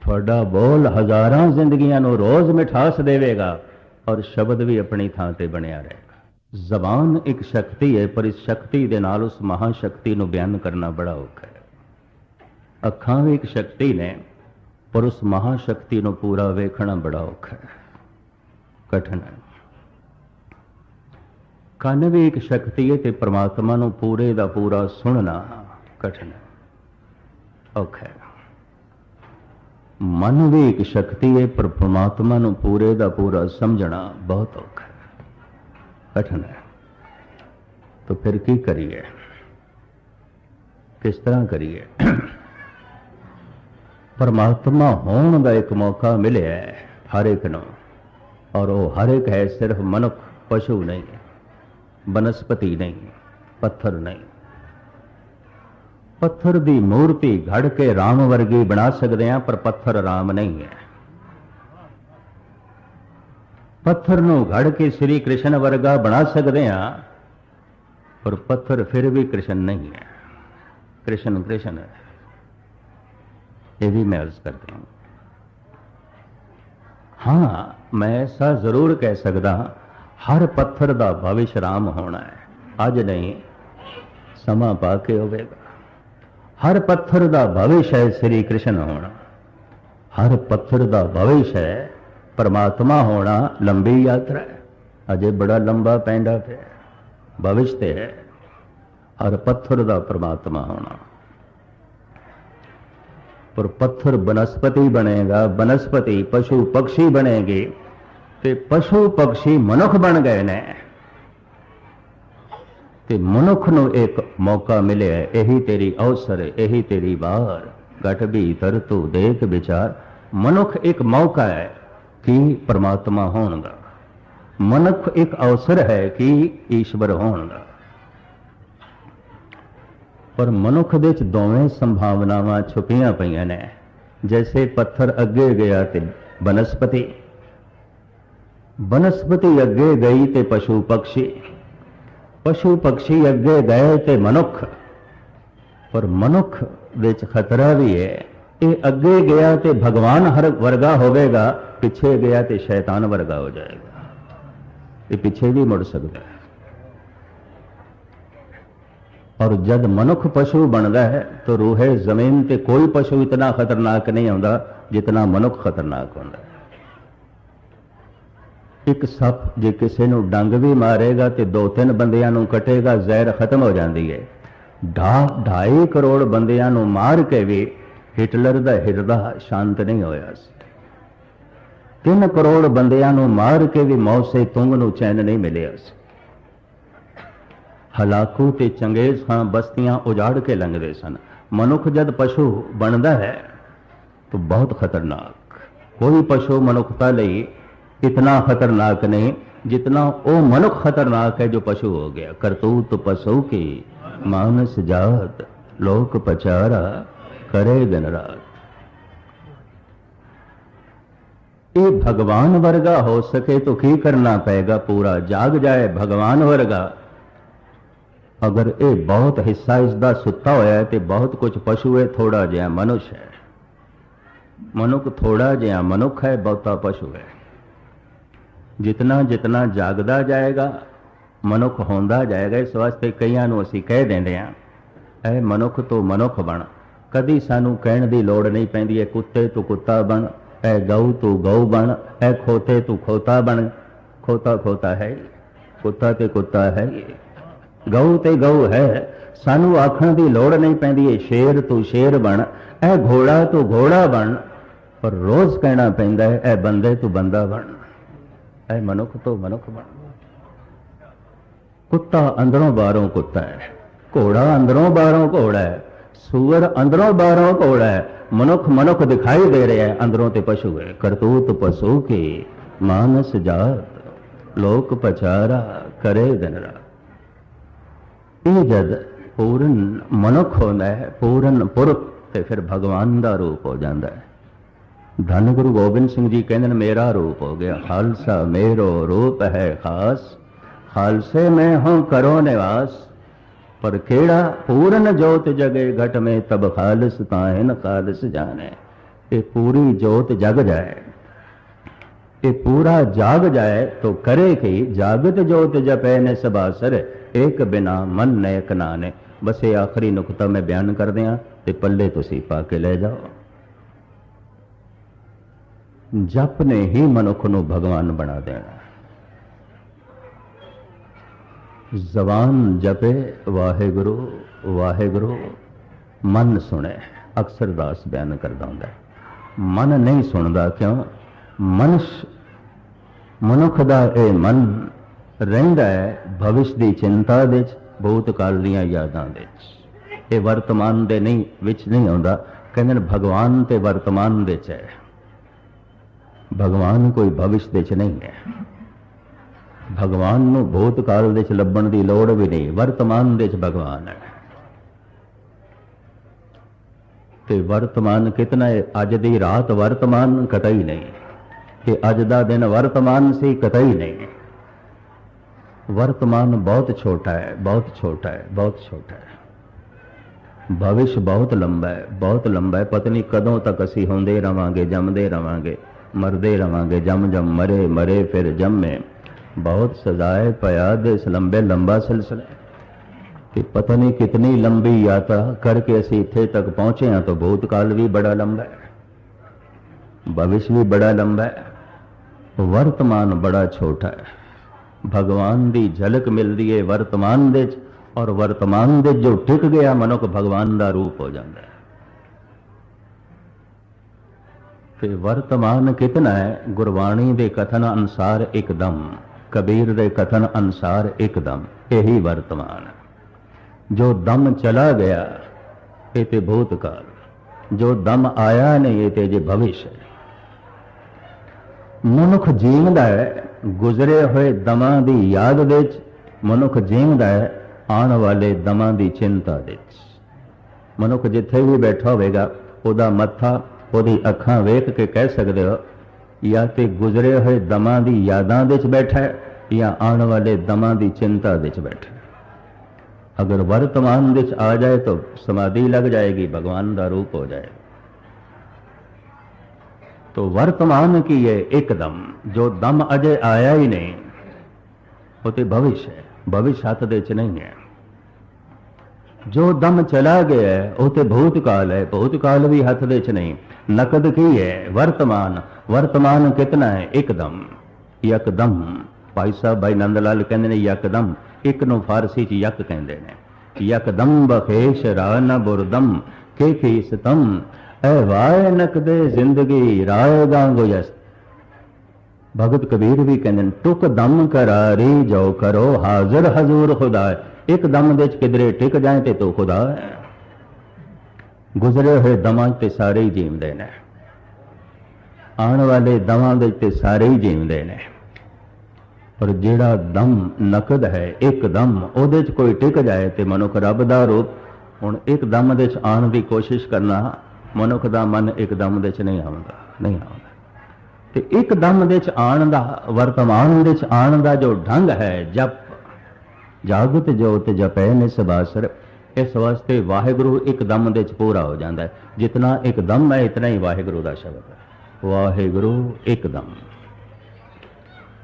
ਤੁਹਾਡਾ ਬੋਲ ਹਜ਼ਾਰਾਂ ਜ਼ਿੰਦਗੀਆਂ ਨੂੰ ਰੋਜ਼ ਮਿਠਾਸ ਦੇਵੇਗਾ ਔਰ ਸ਼ਬਦ ਵੀ ਆਪਣੀ ਥਾਂ ਤੇ ਬਣਿਆ ਰਹੇਗਾ। ਜ਼ਬਾਨ ਇੱਕ ਸ਼ਕਤੀ ਹੈ, ਪਰ ਇਸ ਸ਼ਕਤੀ ਦੇ ਨਾਲ ਉਸ ਮਹਾ ਸ਼ਕਤੀ ਨੂੰ ਬਿਆਨ ਕਰਨਾ ਬੜਾ ਔਖਾ ਹੈ। ਅੱਖਾਂ ਵੀ ਇੱਕ ਸ਼ਕਤੀ ਨੇ, ਪਰ ਉਸ ਮਹਾ ਸ਼ਕਤੀ ਨੂੰ ਪੂਰਾ ਵੇਖਣਾ ਬੜਾ ਔਖਾ ਹੈ। ਕਠਿਨ ਹੈ। ਕੰਨ ਵੀ ਇੱਕ ਸ਼ਕਤੀ ਹੈ ਤੇ ਪ੍ਰਮਾਤਮਾ ਨੂੰ ਪੂਰੇ ਦਾ ਪੂਰਾ ਸੁਣਨਾ ਕਠਿਨ ਹੈ। ਔਖਾ ਹੈ। ਮਨ ਵੀ ਇੱਕ ਸ਼ਕਤੀ ਹੈ ਪਰ ਪ੍ਰਮਾਤਮਾ ਨੂੰ ਪੂਰੇ ਦਾ ਪੂਰਾ ਸਮਝਣਾ ਬਹੁਤ ਔਖਾ ਹੈ। ਕਠਿਨ ਹੈ। ਤਾਂ ਫਿਰ ਕੀ ਕਰੀਏ? ਕਿਸ ਤਰ੍ਹਾਂ ਕਰੀਏ? ਪਰਮਾਤਮਾ ਹੋਣ ਦਾ ਇੱਕ ਮੌਕਾ ਮਿਲਿਆ ਹੈ ਹਰ ਇੱਕ ਨੂੰ। ਔਰ ਉਹ ਹਰ ਇੱਕ ਹੈ, ਸਿਰਫ ਮਨੁੱਖ, ਪਸ਼ੂ ਨਹੀਂ, ਬਨਸਪਤੀ ਨਹੀਂ, ਪੱਥਰ ਨਹੀਂ। ਪੱਥਰ ਦੀ ਮੂਰਤੀ ਘੜ ਕੇ ਰਾਮ ਵਰਗੀ ਬਣਾ ਸਕਦੇ ਹਾਂ ਪਰ ਪੱਥਰ ਰਾਮ ਨਹੀਂ ਹੈ। ਪੱਥਰ ਨੂੰ ਘੜ ਕੇ ਸ੍ਰੀ ਕ੍ਰਿਸ਼ਨ ਵਰਗਾ ਬਣਾ ਸਕਦੇ ਹਾਂ ਪਰ ਪੱਥਰ ਫਿਰ ਵੀ ਕ੍ਰਿਸ਼ਨ ਨਹੀਂ ਹੈ। ਕ੍ਰਿਸ਼ਨ ਕ੍ਰਿਸ਼ਨ ਹੈ। ਇਹ ਵੀ ਮੈਂ ਅਰਜ਼ ਕਰਦਾ ਹਾਂ। ਹਾਂ ਮੈਂ ਐਸਾ ਜ਼ਰੂਰ ਕਹਿ ਸਕਦਾ ਹਾਂ, ਹਰ ਪੱਥਰ ਦਾ ਭਵਿਸ਼ ਰਾਮ ਹੋਣਾ ਹੈ। ਅੱਜ ਨਹੀਂ ਸਮਾਂ ਪਾ ਕੇ ਹੋਵੇਗਾ। ਹਰ ਪੱਥਰ ਦਾ ਭਵਿਸ਼ ਹੈ ਸ੍ਰੀ ਕ੍ਰਿਸ਼ਨ ਹੋਣਾ। ਹਰ ਪੱਥਰ ਦਾ ਭਵਿਸ਼ ਹੈ, ਪਰਮਾਤਮਾ ਹੋਣਾ ਲੰਬੀ ਯਾਤਰਾ ਹੈ। ਅਜੇ ਬੜਾ ਲੰਬਾ ਪੈਂਡਾ ਪਿਆ ਭਵਿਸ਼ ਤੇ ਹੈ। ਹਰ ਪੱਥਰ ਦਾ ਪਰਮਾਤਮਾ ਹੋਣਾ। ਪਰ ਪੱਥਰ ਬਨਸਪਤੀ ਬਣੇਗਾ, ਬਨਸਪਤੀ ਪਸ਼ੂ ਪਕਸ਼ੀ ਬਣੇਗੇ ਤੇ ਪਸ਼ੂ ਪਕਸ਼ੀ ਮਨੁੱਖ ਬਣ ਗਏ ਨੇ। ਤੇ ਮਨੁੱਖ ਨੂੰ ਇੱਕ ਮੌਕਾ ਮਿਲਿਆ, ਇਹੀ ਤੇਰੀ ਅਵਸਰ, ਇਹੀ ਤੇਰੀ ਵਾਰ। ਘਟ ਭੀਤਰ ਤੂੰ ਦੇਖ ਵਿਚਾਰ। ਮਨੁੱਖ ਇੱਕ ਮੌਕਾ ਹੈ ਕਿ ਪਰਮਾਤਮਾ ਹੋਣ ਦਾ ਮਨੁੱਖ ਇੱਕ ਅਵਸਰ ਹੈ ਕਿ ਈਸ਼ਵਰ ਹੋਣ ਦਾ ਪਰ ਮਨੁੱਖ ਦੇ ਚ ਦੋਵੇਂ ਸੰਭਾਵਨਾਵਾਂ ਛੁਪੀਆਂ ਪਈਆਂ ਨੇ। ਜੈਸੇ ਪੱਥਰ ਅੱਗੇ ਗਿਆ ਤੇ ਬਨਸਪਤੀ। ਬਨਸਪਤੀ ਅੱਗੇ ਗਈ ਤੇ ਪਸ਼ੂ ਪਕਸ਼ੀ ਪਸ਼ੂ ਪਕਸ਼ੀ ਅੱਗੇ ਗਏ ਤੇ ਮਨੁੱਖ। ਪਰ ਮਨੁੱਖ ਵਿੱਚ ਖਤਰਾ ਵੀ ਹੈ। ਇਹ ਅੱਗੇ ਗਿਆ ਤੇ ਭਗਵਾਨ ਹਰ ਵਰਗਾ ਹੋਵੇਗਾ, ਪਿੱਛੇ ਗਿਆ ਤੇ ਸ਼ੈਤਾਨ ਵਰਗਾ ਹੋ ਜਾਏਗਾ। ਇਹ ਪਿੱਛੇ ਵੀ ਮੁੜ ਸਕਦਾ ਹੈ। ਔਰ ਜਦ ਮਨੁੱਖ ਪਸ਼ੂ ਬਣਦਾ ਹੈ, ਤਾਂ ਰੂਹੇ ਜ਼ਮੀਨ ਤੇ ਕੋਈ ਪਸ਼ੂ ਇਤਨਾ ਖਤਰਨਾਕ ਨਹੀਂ ਹੁੰਦਾ ਜਿਤਨਾ ਮਨੁੱਖ ਖਤਰਨਾਕ ਹੁੰਦਾ ਹੈ। ਇੱਕ ਸੱਪ ਜੇ ਕਿਸੇ ਨੂੰ ਡੰਗ ਵੀ ਮਾਰੇਗਾ ਤੇ ਦੋ ਤਿੰਨ ਬੰਦਿਆਂ ਨੂੰ ਕਟੇਗਾ, ਜ਼ਹਿਰ ਖਤਮ ਹੋ ਜਾਂਦੀ ਹੈ ਢਾ 2.5 ਕਰੋੜ ਬੰਦਿਆਂ ਨੂੰ ਮਾਰ ਕੇ ਵੀ ਹਿਟਲਰ ਦਾ ਹਿਰਦਾ ਸ਼ਾਂਤ ਨਹੀਂ ਹੋਇਆ ਸੀ। 3 ਕਰੋੜ ਬੰਦਿਆਂ ਨੂੰ ਮਾਰ ਕੇ ਵੀ ਮੌਸੇ ਤੁੰਗ ਨੂੰ ਚੈਨ ਨਹੀਂ ਮਿਲਿਆ ਸੀ। ਹਲਾਕੂ ਤੇ ਚੰਗੇਜ਼ ਖਾਂ ਬਸਤੀਆਂ ਉਜਾੜ ਕੇ ਲੰਘਦੇ ਸਨ। ਮਨੁੱਖ ਜਦ ਪਸ਼ੂ ਬਣਦਾ ਹੈ, ਤਾਂ ਬਹੁਤ ਖਤਰਨਾਕ। ਕੋਈ ਪਸ਼ੂ ਮਨੁੱਖਤਾ ਲਈ ਇਤਨਾ ਖਤਰਨਾਕ ਨਹੀਂ ਜਿਤਨਾ ਉਹ ਮਨੁੱਖ ਖਤਰਨਾਕ ਹੈ ਜੋ ਪਸ਼ੂ ਹੋ ਗਿਆ ਕਰਤੂਤ ਪਸ਼ੂ ਕੀ ਮਾਨਸ ਜਾਤ ਲੋਕ ਪਚਾਰਾ ਕਰੇ ਦਿਨ ਰਾਤ ਇਹ ਭਗਵਾਨ ਵਰਗਾ ਹੋ ਸਕੇ ਤਾਂ ਕੀ ਕਰਨਾ ਪਏਗਾ ਪੂਰਾ ਜਾਗ ਜਾਏ ਭਗਵਾਨ ਵਰਗਾ ਅਗਰ ਇਹ ਬਹੁਤ ਹਿੱਸਾ ਇਸ ਦਾ ਸੁੱਤਾ ਹੋਇਆ ਹੈ ਤੇ ਬਹੁਤ ਕੁਝ ਪਸ਼ੂ ਹੈ ਥੋੜਾ ਜਿਹਾ ਮਨੁੱਖ ਹੈ ਮਨੁੱਖ ਥੋੜਾ ਜਿਹਾ ਮਨੁੱਖ ਹੈ ਬਹੁਤਾ ਪਸ਼ੂ ਹੈ ਜਿਤਨਾ ਜਿਤਨਾ ਜਾਗਦਾ ਜਾਏਗਾ, ਮਨੁੱਖ ਹੁੰਦਾ ਜਾਏਗਾ, ਇਸ ਵਾਸਤੇ ਕਈਆਂ ਨੂੰ ਅਸੀਂ ਕਹਿ ਦਿੰਦੇ ਹਾਂ ਐ ਮਨੁੱਖ ਤੋਂ ਮਨੁੱਖ ਬਣ। ਕਦੀ ਸਾਨੂੰ ਕਹਿਣ ਦੀ ਲੋੜ ਨਹੀਂ ਪੈਂਦੀ ਐ ਕੁੱਤੇ ਤੂੰ ਕੁੱਤਾ ਬਣ ਐ ਗਊ ਤੂੰ ਗਊ ਬਣ ਐ ਖੋਤੇ ਤੂੰ ਖੋਤਾ ਬਣ। ਖੋਤਾ ਖੋਤਾ ਹੈ, ਕੁੱਤਾ ਤੇ ਕੁੱਤਾ ਹੈ, ਗਊ ਤੇ ਗਊ ਹੈ। ਸਾਨੂੰ ਆਖਣ ਦੀ ਲੋੜ ਨਹੀਂ ਪੈਂਦੀ ਏ ਸ਼ੇਰ ਤੂੰ ਸ਼ੇਰ ਬਣ ਐ ਘੋੜਾ ਤੂੰ ਘੋੜਾ ਬਣ। ਪਰ ਰੋਜ਼ ਕਹਿਣਾ ਪੈਂਦਾ ਹੈ ਐ ਬੰਦੇ ਤੂੰ ਬੰਦਾ ਬਣ। ਐ ਮਨੁੱਖ ਤੋਂ ਮਨੁੱਖ ਬਣ ਕੁੱਤਾ ਅੰਦਰੋਂ ਬਾਹਰੋਂ ਕੁੱਤਾ ਹੈ ਘੋੜਾ ਅੰਦਰੋਂ ਬਾਹਰੋਂ ਘੋੜਾ ਹੈ ਸੂਰ ਅੰਦਰੋਂ ਬਾਹਰੋਂ ਘੋੜਾ ਹੈ ਮਨੁੱਖ ਮਨੁੱਖ ਦਿਖਾਈ ਦੇ ਰਿਹਾ ਹੈ ਅੰਦਰੋਂ ਤੇ ਪਸ਼ੂ ਹੈ ਕਰਤੂਤ ਪਸ਼ੂ ਕੀ ਮਾਨਸ ਜਾਤ ਲੋਕ ਪਚਾਰਾ ਕਰੇ ਦਿਨ ਰਾਤ ਇਹ ਜਦ ਪੂਰਨ ਮਨੁੱਖ ਹੁੰਦਾ ਹੈ ਪੂਰਨ ਪੁਰਖ ਤੇ ਫਿਰ ਭਗਵਾਨ ਦਾ ਰੂਪ ਹੋ ਜਾਂਦਾ ਹੈ ਧਨ ਗੁਰੂ ਗੋਬਿੰਦ ਸਿੰਘ ਜੀ ਕਹਿੰਦੇ ਨੇ, ਮੇਰਾ ਰੂਪ ਹੋ ਗਿਆ ਖਾਲਸਾ, ਮੇਰੋ ਰੂਪ ਹੈ ਖਾਸ। ਖਾਲਸੇ ਮੈਂ ਹਾਂ, ਕਰੋ ਨਿਵਾਸ। ਪਰ ਕਿਹੜਾ ਪੂਰਨ ਜੋਤ ਜਗੇ, ਘਟ ਮੇ ਤਬ ਖਾਲਸ ਤਾਇਨ ਖਾਲਸ ਜਾਣੇ। ਇਹ ਪੂਰੀ ਜੋਤ ਜਗ ਜਾਏ। ਇਹ ਪੂਰਾ ਜਾਗ ਜਾਏ ਤੋ ਕਰੇ ਕਿ? ਜਾਗਤ ਜੋਤ ਜਪੈ ਨੇ ਸਬਾਸਰ ਇੱਕ ਬਿਨਾ ਮਨ ਨੇ ਨੇਕ ਨਾਨੇ। ਬਸ ਇਹ ਆਖਰੀ ਨੁਕਤਾ ਮੈਂ ਬਿਆਨ ਕਰਦੇ ਆ ਤੇ ਪੱਲੇ ਤੁਸੀਂ ਪਾ ਕੇ ਲੈ ਜਾਓ। ਜਪ ਨੇ ਹੀ ਮਨੁੱਖ ਨੂੰ ਭਗਵਾਨ ਬਣਾ ਦੇਣਾ। ਜ਼ਬਾਨ ਜਪੇ, ਵਾਹਿਗੁਰੂ ਵਾਹਿਗੁਰੂ, ਮਨ ਸੁਣੇ, ਅਕਸਰ ਦਾਸ ਬਿਆਨ ਕਰਦਾ ਹੁੰਦਾ ਮਨ ਨਹੀਂ ਸੁਣਦਾ ਕਿਉਂ? ਮਨੁਸ਼, ਮਨੁੱਖ ਦਾ ਇਹ ਮਨ ਰਹਿੰਦਾ ਹੈ ਭਵਿਸ਼ ਦੀ ਚਿੰਤਾ ਦੇ ਵਿੱਚ ਬਹੁਤ ਕਾਲ ਦੀਆਂ ਯਾਦਾਂ ਦੇ ਵਿੱਚ ਇਹ ਵਰਤਮਾਨ ਦੇ ਨਹੀਂ, ਵਿੱਚ ਨਹੀਂ ਆਉਂਦਾ। ਕਹਿੰਦੇ ਨੇ ਭਗਵਾਨ ਤੇ ਵਰਤਮਾਨ ਦੇ ਚ ਹੈ। ਭਗਵਾਨ ਕੋਈ ਭਵਿਸ਼ ਦੇ ਚ ਨਹੀਂ ਹੈ। ਭਗਵਾਨ ਨੂੰ ਭੂਤਕਾਲ ਦੇ ਚ ਲੱਭਣ ਦੀ ਲੋੜ ਵੀ ਨਹੀਂ, ਵਰਤਮਾਨ ਦੇ ਚ ਭਗਵਾਨ ਹੈ। ਤੇ ਵਰਤਮਾਨ ਕਿਤਨਾ ਹੈ, ਅੱਜ ਦੀ ਰਾਤ ਵਰਤਮਾਨ ਕਤਈ ਨਹੀਂ। ਕਿ ਅੱਜ ਦਾ ਦਿਨ ਵਰਤਮਾਨ ਸੀ ਕਤਈ ਨਹੀਂ। ਵਰਤਮਾਨ ਬਹੁਤ ਛੋਟਾ ਹੈ, ਬਹੁਤ ਛੋਟਾ ਹੈ, ਬਹੁਤ ਛੋਟਾ ਹੈ। ਭਵਿਸ਼ ਬਹੁਤ ਲੰਬਾ ਹੈ, ਬਹੁਤ ਲੰਬਾ ਹੈ। ਪਤਨੀ ਕਦੋਂ ਤੱਕ ਅਸੀਂ ਹੁੰਦੇ ਰਵਾਂਗੇ, ਜੰਮਦੇ ਰਵਾਂਗੇ। ਮਰਦੇ ਰਵਾਂਗੇ ਜਮ ਜਮ ਮਰੇ ਮਰੇ ਫਿਰ ਜੰਮੇ ਬਹੁਤ ਸਜ਼ਾਏ ਪਿਆ ਦੇ ਇਸ ਲੰਬੇ ਲੰਬਾ ਸਿਲਸਿਲਾ ਹੈ ਕਿ ਪਤਾ ਨਹੀਂ ਕਿਤਨੀ ਲੰਬੀ ਯਾਤਰਾ ਕਰਕੇ ਅਸੀਂ ਇੱਥੇ ਤੱਕ ਪਹੁੰਚੇ ਹਾਂ ਤਾਂ ਭੂਤਕਾਲ ਵੀ ਬੜਾ ਲੰਬਾ ਹੈ ਭਵਿਸ਼ ਵੀ ਬੜਾ ਲੰਬਾ ਹੈ ਵਰਤਮਾਨ ਬੜਾ ਛੋਟਾ ਹੈ ਭਗਵਾਨ ਦੀ ਝਲਕ ਮਿਲਦੀ ਹੈ ਵਰਤਮਾਨ ਦੇ ਚ ਔਰ ਵਰਤਮਾਨ ਦੇ ਜੋ ਟਿਕ ਗਿਆ ਮਨੁੱਖ ਭਗਵਾਨ ਦਾ ਰੂਪ ਹੋ ਵਰਤਮਾਨ ਕਿਤਨਾ ਹੈ? ਗੁਰਬਾਣੀ ਦੇ ਕਥਨ ਅਨੁਸਾਰ ਇੱਕਦਮ, ਕਬੀਰ ਦੇ ਕਥਨ ਅਨੁਸਾਰ ਇੱਕਦਮ, ਇਹੀ ਵਰਤਮਾਨ। ਜੋ ਦਮ ਚਲਾ ਗਿਆ, ਇਹ ਤੇ ਭੂਤਕਾਲ। ਜੋ ਦਮ ਆਇਆ ਨਹੀਂ, ਇਹ ਤੇ ਜੇ ਭਵਿਸ਼ ਹੈ। ਮਨੁੱਖ ਜੀਵਦਾ ਹੈ, ਗੁਜ਼ਰੇ ਹੋਏ ਦਮਾਂ ਦੀ ਯਾਦ ਵਿੱਚ। ਮਨੁੱਖ ਜੀਵਦਾ ਹੈ, ਆਉਣ ਵਾਲੇ ਦਮਾਂ ਦੀ ਚਿੰਤਾ ਵਿੱਚ। ਮਨੁੱਖ ਜਿੱਥੇ ਵੀ ਬੈਠਾ ਹੋਵੇਗਾ, ਉਹਦਾ ਮੱਥਾ ਉਹਦੀ ਅੱਖਾਂ ਵੇਖ ਕੇ ਕਹਿ ਸਕਦੇ ਹੋ ਜਾਂ ਤੇ ਗੁਜ਼ਰੇ ਹੋਏ ਦਮਾਂ ਦੀ ਯਾਦਾਂ ਵਿੱਚ ਬੈਠਾ ਹੈ ਜਾਂ ਆਉਣ ਵਾਲੇ ਦਮਾਂ ਦੀ ਚਿੰਤਾ ਵਿੱਚ ਬੈਠਾ ਹੈ अगर वर्तमान ਵਿੱਚ ਆ ਜਾਏ तो समाधि लग जाएगी भगवान का रूप हो जाएगा तो वर्तमान की ये एकदम जो दम अजय आया ही नहीं वो तो भविष्य है भविष्य हथ ਦੇ ਚ ਨਹੀਂ ਹੈ ਜੋ ਦਮ ਚਲਾ ਗਿਆ ਹੈ ਉਹ ਤੇ ਭੂਤਕਾਲ ਹੈ ਭੂਤਕਾਲ ਵੀ ਹੱਥ ਦੇ ਚ ਨਹੀਂ ਨਕਦ ਕੀ ਹੈ ਵਰਤਮਾਨ ਵਰਤਮਾਨ ਕਿਤਨਾ ਹੈ ਭਾਈ ਸਾਹਿਬ ਭਾਈ ਨੰਦ ਲਾਲ ਕਹਿੰਦੇ ਨੇ ਯਕਦਮ ਇੱਕ ਨੂੰ ਫਾਰਸੀ ਚ ਯਕ ਕਹਿੰਦੇ ਨੇ ਯਕਦਮ ਬਖੇਸ਼ ਰਾ ਬੁਰਦਮ ਕੇ ਕੀ ਸਤਮ ਐ ਵਾਏ ਨਕਦੇ ਜ਼ਿੰਦਗੀ ਰਾਏ ਗਾਂਗੋ ਯਸ ਭਗਤ ਕਬੀਰ ਵੀ ਕਹਿੰਦੇ ਨੇ ਟੁਕ ਦਮ ਕਰਾਰੀ ਜੋ ਕਰੋ ਹਾਜ਼ਰ ਹਜ਼ੂਰ ਖੁਦਾ ਇੱਕ ਦਮ ਦੇ ਚ ਕਿਧਰੇ ਟਿਕ ਜਾਏ ਤੇ ਤੋ ਖੁਦਾ ਹੈ ਗੁਜ਼ਰੇ ਹੋਏ ਦਮਾਂ ਤੇ ਸਾਰੇ ਹੀ ਜੀਵਦੇ ਨੇ। ਆਉਣ ਵਾਲੇ ਦਮਾਂ ਦੇ ਤੇ ਸਾਰੇ ਹੀ ਜੀਵਦੇ ਨੇ। ਪਰ ਜਿਹੜਾ ਦਮ ਨਕਦ ਹੈ, ਇੱਕ ਦਮ ਉਹਦੇ ਚ ਕੋਈ ਟਿਕ ਜਾਏ ਤੇ ਮਨੁੱਖ ਰੱਬ ਦਾ ਰੂਪ ਹੁਣ ਇੱਕ ਦਮ ਦੇ ਚ ਆਉਣ ਦੀ ਕੋਸ਼ਿਸ਼ ਕਰਨਾ, ਮਨੁੱਖ ਦਾ ਮਨ ਇੱਕ ਦਮ ਦੇ ਚ ਨਹੀਂ ਆਉਂਦਾ ਨਹੀਂ ਆਉਂਦਾ। ਤੇ ਇੱਕ ਦਮ ਦੇ ਚ ਆਉਣ ਦਾ, ਵਰਤਮਾਨ ਦੇ ਚ ਆਉਣ ਦਾ ਜੋ ਢੰਗ ਹੈ, ਜਪ, ਜਾਗਤ ਜੋਤ ਜਪੈ ਨੇ ਨਿਸਬਾਸਰ ਇਸ ਵਾਸਤੇ ਵਾਹਿਗੁਰੂ ਇੱਕ ਦਮ ਦੇ ਚ ਪੂਰਾ ਹੋ ਜਾਂਦਾ ਹੈ। ਜਿਤਨਾ ਇੱਕ ਦਮ ਹੈ, ਇਤਨਾ ਹੀ ਵਾਹਿਗੁਰੂ ਦਾ ਸ਼ਬਦ ਹੈ। ਵਾਹਿਗੁਰੂ ਇੱਕ ਦਮ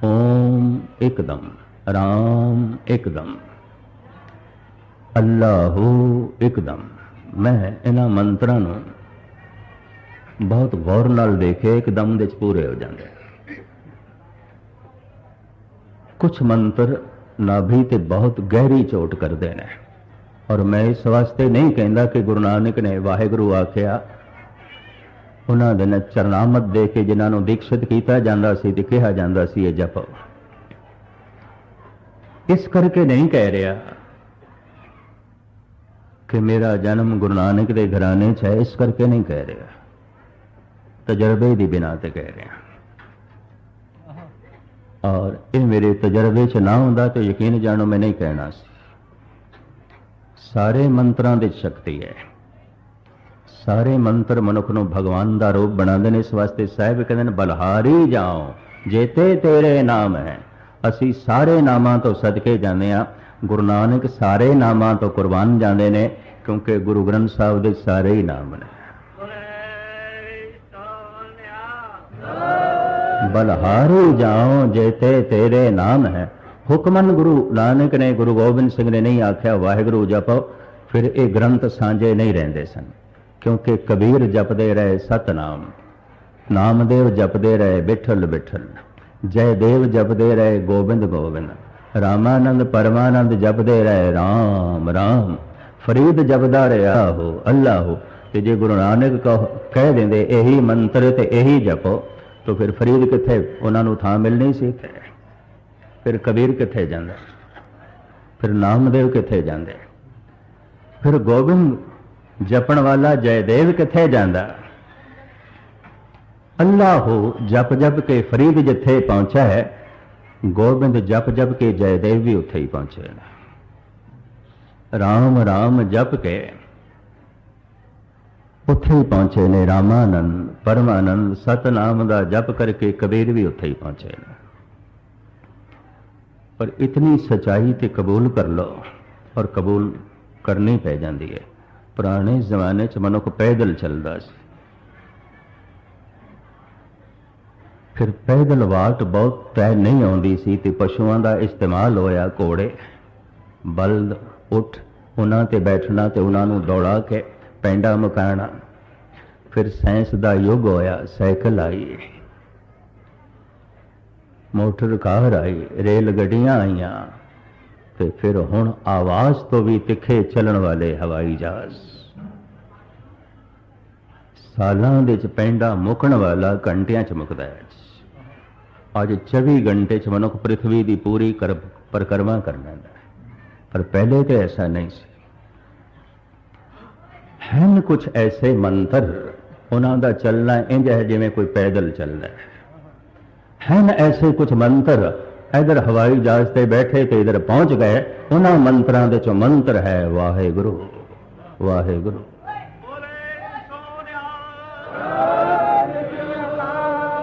ਓਮ ਇੱਕਦਮ। ਰਾਮ ਇੱਕਦਮ। ਅੱਲਾਹੂ ਇੱਕਦਮ। ਮੈਂ ਇਹਨਾਂ ਮੰਤਰਾਂ ਨੂੰ ਬਹੁਤ ਗੌਰ ਨਾਲ ਦੇਖੇ, ਇੱਕਦਮ ਦੇ ਚ ਪੂਰੇ ਹੋ ਜਾਂਦੇ ਕੁਝ ਮੰਤਰ ਨਾਭੀ ਤੇ ਬਹੁਤ ਗਹਿਰੀ ਚੋਟ ਕਰਦੇ ਨੇ। ਔਰ ਮੈਂ ਇਸ ਵਾਸਤੇ ਨਹੀਂ ਕਹਿੰਦਾ ਕਿ ਗੁਰੂ ਨਾਨਕ ਨੇ ਵਾਹਿਗੁਰੂ ਆਖਿਆ, ਉਹਨਾਂ ਦੇ ਨਾਲ ਚਰਨਾਮਤ ਦੇ ਕੇ ਜਿਨ੍ਹਾਂ ਨੂੰ ਦੀਕਸ਼ਿਤ ਕੀਤਾ ਜਾਂਦਾ ਸੀ ਤੇ ਕਿਹਾ ਜਾਂਦਾ ਸੀ, ਇਹ ਜਪ। ਇਸ ਕਰਕੇ ਨਹੀਂ ਕਹਿ ਰਿਹਾ ਕਿ ਮੇਰਾ ਜਨਮ ਗੁਰੂ ਨਾਨਕ ਦੇ ਘਰਾਣੇ 'ਚ ਹੈ, ਇਸ ਕਰਕੇ ਨਹੀਂ ਕਹਿ ਰਿਹਾ। ਤਜਰਬੇ ਦੀ ਬਿਨਾ ਤੇ ਕਹਿ ਰਿਹਾ। ਔਰ ਇਹ ਮੇਰੇ ਤਜਰਬੇ 'ਚ ਨਾ ਹੁੰਦਾ ਤਾਂ ਯਕੀਨ ਜਾਣੋ, ਮੈਂ ਨਹੀਂ ਕਹਿਣਾ ਸੀ। ਸਾਰੇ ਮੰਤਰਾਂ ਦੀ ਸ਼ਕਤੀ ਹੈ। ਸਾਰੇ ਮੰਤਰ ਮਨੁੱਖ ਨੂੰ ਭਗਵਾਨ ਦਾ ਰੂਪ ਬਣਾਉਂਦੇ ਨੇ, ਇਸ ਵਾਸਤੇ ਸਾਹਿਬ ਕਹਿੰਦੇ ਨੇ, ਬਲਹਾਰੀ ਜਾਓ, ਜੇਤੇ ਤੇਰੇ ਨਾਮ ਹੈ। ਅਸੀਂ ਸਾਰੇ ਨਾਮਾਂ ਤੋਂ ਸਦਕੇ ਜਾਂਦੇ ਆ ਗੁਰੂ ਨਾਨਕ ਸਾਰੇ ਨਾਮਾਂ ਤੋਂ ਕੁਰਬਾਨ ਜਾਂਦੇ ਨੇ, ਕਿਉਂਕਿ ਗੁਰੂ ਗ੍ਰੰਥ ਸਾਹਿਬ ਦੇ ਸਾਰੇ ਹੀ ਨਾਮ ਨੇ। ਬਲਹਾਰੀ ਜਾਓ, ਜੇਤੇ ਤੇਰੇ ਨਾਮ ਹੈ। ਹੁਕਮਨ ਗੁਰੂ ਨਾਨਕ ਨੇ ਗੁਰੂ ਗੋਬਿੰਦ ਸਿੰਘ ਨੇ ਨਹੀਂ ਆਖਿਆ, ਵਾਹਿਗੁਰੂ ਜਪੋ। ਫਿਰ ਇਹ ਗ੍ਰੰਥ ਸਾਂਝੇ ਨਹੀਂ ਰਹਿੰਦੇ ਸਨ, ਕਿਉਂਕਿ ਕਬੀਰ ਜਪਦੇ ਰਹੇ ਸਤਨਾਮ, ਨਾਮਦੇਵ ਜਪਦੇ ਰਹੇ ਬਿਠਲ ਬਿਠਲ, ਜੈਦੇਵ ਜਪਦੇ ਰਹੇ ਗੋਬਿੰਦ ਗੋਬਿੰਦ, ਰਾਮਾਨੰਦ ਪਰਮਾਨੰਦ ਜਪਦੇ ਰਹੇ RAM RAM ਫਰੀਦ ਜਪਦਾ ਰਿਹਾ ਹੋ ਅੱਲਾ ਹੋ ਤੇ ਜੇ ਗੁਰੂ ਨਾਨਕ ਕਹ- ਕਹਿ ਦਿੰਦੇ, ਇਹੀ ਮੰਤਰ ਤੇ ਇਹੀ ਜਪੋ, ਤਾਂ ਫਿਰ ਫਰੀਦ ਕਿੱਥੇ? ਉਹਨਾਂ ਨੂੰ ਥਾਂ ਮਿਲਣੀ ਸੀ। ਫਿਰ ਕਬੀਰ ਕਿੱਥੇ ਜਾਂਦਾ? ਫਿਰ ਨਾਮਦੇਵ ਕਿੱਥੇ ਜਾਂਦੇ? ਫਿਰ ਗੋਬਿੰਦ ਜਪਣ ਵਾਲਾ ਜੈਦੇਵ ਕਿੱਥੇ ਜਾਂਦਾ? ਅੱਲਾ ਹੋ ਜਪ ਜਪ ਕੇ ਫਰੀਦ ਜਿੱਥੇ ਪਹੁੰਚਾ ਹੈ, ਗੋਬਿੰਦ ਜਪ ਜਪ ਕੇ ਜੈਦੇਵ ਵੀ ਉੱਥੇ ਹੀ ਪਹੁੰਚੇ ਨੇ। ਰਾਮ ਰਾਮ ਜਪ ਕੇ ਉੱਥੇ ਹੀ ਪਹੁੰਚੇ ਨੇ, ਰਾਮਾਨੰਦ, ਪਰਮਾਨੰਦ, ਸਤਨਾਮ ਦਾ ਜਪ ਕਰਕੇ ਕਬੀਰ ਵੀ ਉੱਥੇ ਹੀ ਪਹੁੰਚੇ ਨੇ। ਪਰ ਇਤਨੀ ਸਚਾਈ ਤੇ ਕਬੂਲ ਕਰ ਲਓ ਔਰ ਕਬੂਲ ਕਰਨੀ ਪੈ ਜਾਂਦੀ ਹੈ। ਪੁਰਾਣੇ ਜ਼ਮਾਨੇ 'ਚ ਮਨੁੱਖ ਪੈਦਲ ਚੱਲਦਾ ਸੀ। ਫਿਰ ਪੈਦਲ ਵਾਟ ਬਹੁਤ ਤੈ ਨਹੀਂ ਆਉਂਦੀ ਸੀ ਤੇ ਪਸ਼ੂਆਂ ਦਾ ਇਸਤੇਮਾਲ ਹੋਇਆ ਘੋੜੇ। ਬਲਦ, ਉਠ, ਉਹਨਾਂ ਤੇ ਬੈਠਣਾ ਤੇ ਉਹਨਾਂ ਨੂੰ ਦੌੜਾ ਕੇ ਪੈਂਡਾ ਮਕਾਣਾ। ਫਿਰ ਸਾਇੰਸ ਦਾ ਯੁੱਗ ਹੋਇਆ, ਸਾਈਕਲ ਆਈ। ਮੋਟਰ ਕਾਰ ਆਈ, ਰੇਲ ਗੱਡੀਆਂ ਆਈਆਂ, ਤੇ ਫਿਰ ਹੁਣ ਆਵਾਜ਼ ਤੋਂ ਵੀ ਤਿੱਖੇ ਚੱਲਣ ਵਾਲੇ ਹਵਾਈ ਜਹਾਜ਼। ਸਾਲਾਂ ਦੇ ਚ ਪੈਂਡਾ ਮੁੱਕਣ ਵਾਲਾ ਘੰਟਿਆਂ ਚ ਮੁੱਕਦਾ ਹੈ। ਅੱਜ 24 ਘੰਟੇ ਚ ਮਨੁੱਖ ਪ੍ਰithvi ਦੀ ਪੂਰੀ ਕਰ, ਪਰਿਕਰਮਾ ਕਰ ਲੈਂਦਾ ਹੈ। ਪਰ ਪਹਿਲੇ ਤੇ ਐਸਾ ਨਹੀਂ ਸੀ। ਹਨ ਕੁਝ ਐਸੇ ਮੰਤਰ, ਉਹਨਾਂ ਦਾ ਚੱਲਣਾ ਇੰਜ ਹੈ ਜਿਵੇਂ ਕੋਈ ਪੈਦਲ ਚੱਲਦਾ ਹੈ। ਹਨ ਐਸੇ ਕੁਝ ਮੰਤਰ? ਇਧਰ ਹਵਾਈ ਜਹਾਜ਼ ਤੇ ਬੈਠੇ ਤੇ ਇਧਰ ਪਹੁੰਚ ਗਏ। ਉਹਨਾਂ ਮੰਤਰਾਂ ਦੇ ਚੋਂ ਮੰਤਰ ਹੈ, ਵਾਹਿਗੁਰੂ ਵਾਹਿਗੁਰੂ।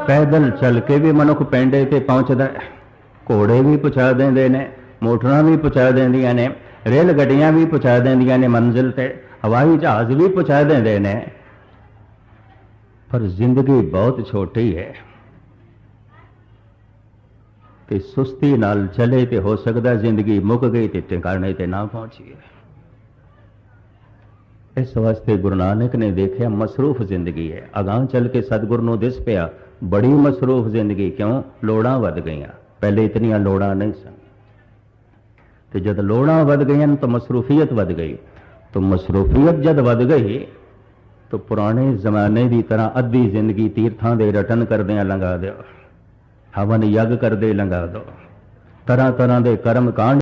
ਪੈਦਲ ਚੱਲ ਕੇ ਵੀ ਮਨੁੱਖ ਪੈਂਡੇ ਤੇ ਪਹੁੰਚਦਾ ਘੋੜੇ ਵੀ ਪਹੁੰਚਾ ਦਿੰਦੇ ਨੇ, ਮੋਟਰਾਂ ਵੀ ਪਹੁੰਚਾ ਦਿੰਦੀਆਂ ਨੇ ਰੇਲ ਗੱਡੀਆਂ ਵੀ ਪਹੁੰਚਾ ਦਿੰਦੀਆਂ ਨੇ ਮੰਜ਼ਿਲ ਤੇ, ਹਵਾਈ ਜਹਾਜ਼ ਵੀ ਪਹੁੰਚਾ ਦਿੰਦੇ ਨੇ। ਪਰ ਜ਼ਿੰਦਗੀ ਬਹੁਤ ਛੋਟੀ ਹੈ। ਤੇ ਸੁਸਤੀ ਨਾਲ ਚਲੇ ਤੇ ਹੋ ਸਕਦਾ ਜ਼ਿੰਦਗੀ ਮੁੱਕ ਗਈ ਤੇ ਟਿਕਾਣੇ ਤੇ ਨਾ ਪਹੁੰਚੀਏ। ਇਸ ਵਾਸਤੇ ਗੁਰੂ ਨਾਨਕ ਨੇ ਦੇਖਿਆ ਮਸਰੂਫ ਜ਼ਿੰਦਗੀ ਹੈ। ਅਗਾਂਹ ਚੱਲ ਕੇ ਸਤਿਗੁਰ ਨੂੰ ਦਿਸ ਪਿਆ, ਬੜੀ ਮਸਰੂਫ ਜ਼ਿੰਦਗੀ, ਕਿਉਂ? ਲੋੜਾਂ ਵੱਧ ਗਈਆਂ। ਪਹਿਲੇ ਇਤਨੀਆਂ ਲੋੜਾਂ ਨਹੀਂ ਸਨ। ਤੇ ਜਦ ਲੋੜਾਂ ਵੱਧ ਗਈਆਂ, ਤਾਂ ਮਸਰੂਫੀਅਤ ਵੱਧ ਗਈ। ਤਾਂ ਮਸਰੂਫੀਅਤ ਜਦ ਵੱਧ ਗਈ, ਤਾਂ ਪੁਰਾਣੇ ਜ਼ਮਾਨੇ ਦੀ ਤਰ੍ਹਾਂ ਅੱਧੀ ਜ਼ਿੰਦਗੀ ਤੀਰਥਾਂ ਦੇ ਰਟਨ ਕਰਦਿਆਂ ਲੰਘਾ ਦਿਓ। ਹਵਨ ਯੱਗ ਕਰਦੇ ਲੰਘਾ ਦਿਓ ਤਰ੍ਹਾਂ ਤਰ੍ਹਾਂ ਦੇ ਕਰਮ ਕਾਂਡ